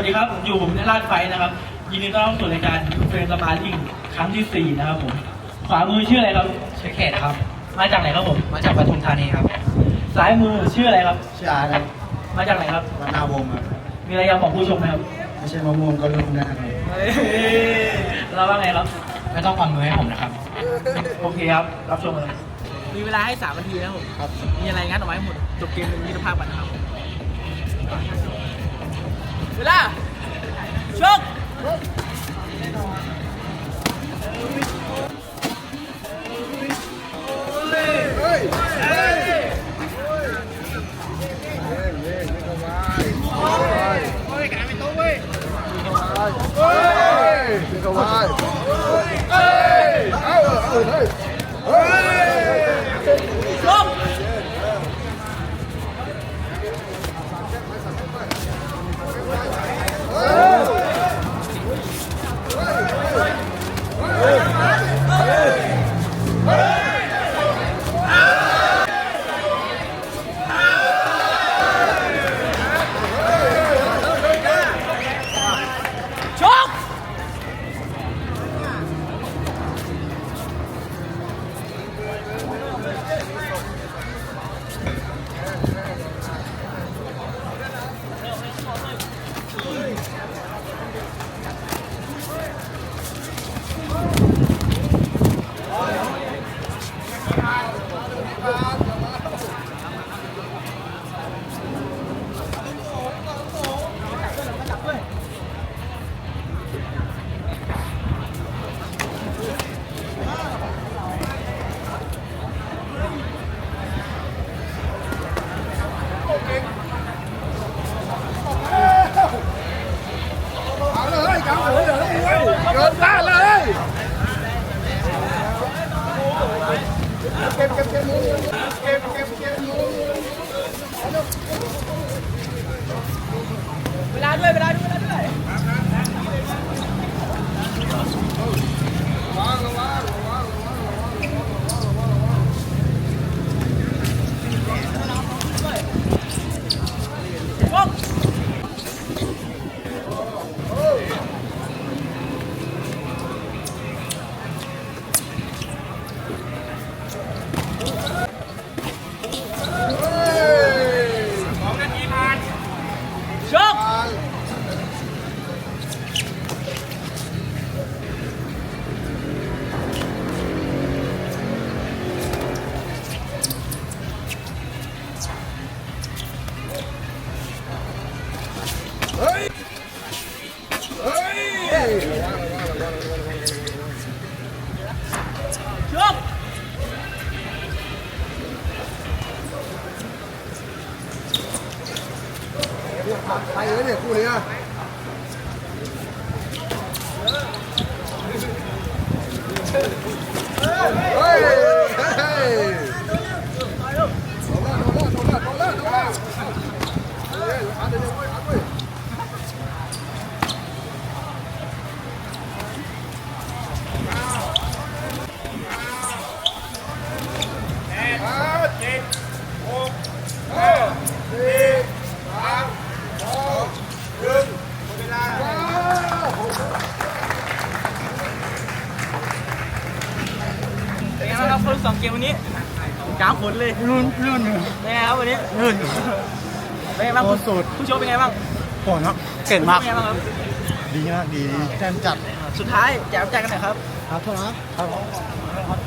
ท์นะครับ ยินดีต้อนรับสู่รายการเฟรนสปาร์ติ้งครั้งที่สี่นะครับผม ขวามือชื่ออะไรครับ ชื่อเขตครับ มาจากไหนครับผม มาจากปทุมธานีครับ ซ้ายมือชื่ออะไรครับ ชื่ออาร์ตครับมาจากไหนครับ วันนาวงศ์ครับมีอะไรอยากบอกผู้ชมไหมครับ ไม่ใช่มะม่วงก็ลุงนะครับเราว่าไงครับ ไม่ต้องความมือให้ผมนะครับ โอเคครับ รับชมเลยมีเวลาให้3นาทีนะครับผมครับมีอะไรงัดออกมาให้หมด จบเกมเป็นมิตรภาพกันนะครับ Sila! Chok! ধন্যবাদ Oh! Cái 林 ครับคนสองเกมวันนี้กลางฝนเลยลื่นลื่นเป็นไงครับวันนี้ลื่นเป็นไงบ้างโคตรสุดผู้ชมเป็นไงบ้างโหดครับเก่งมาก เป็นไงบ้างครับดีมากดีดีแจ่มจัด สุดท้ายแจกน้ำใจกันหน่อยครับ ครับโทษนะครับครับ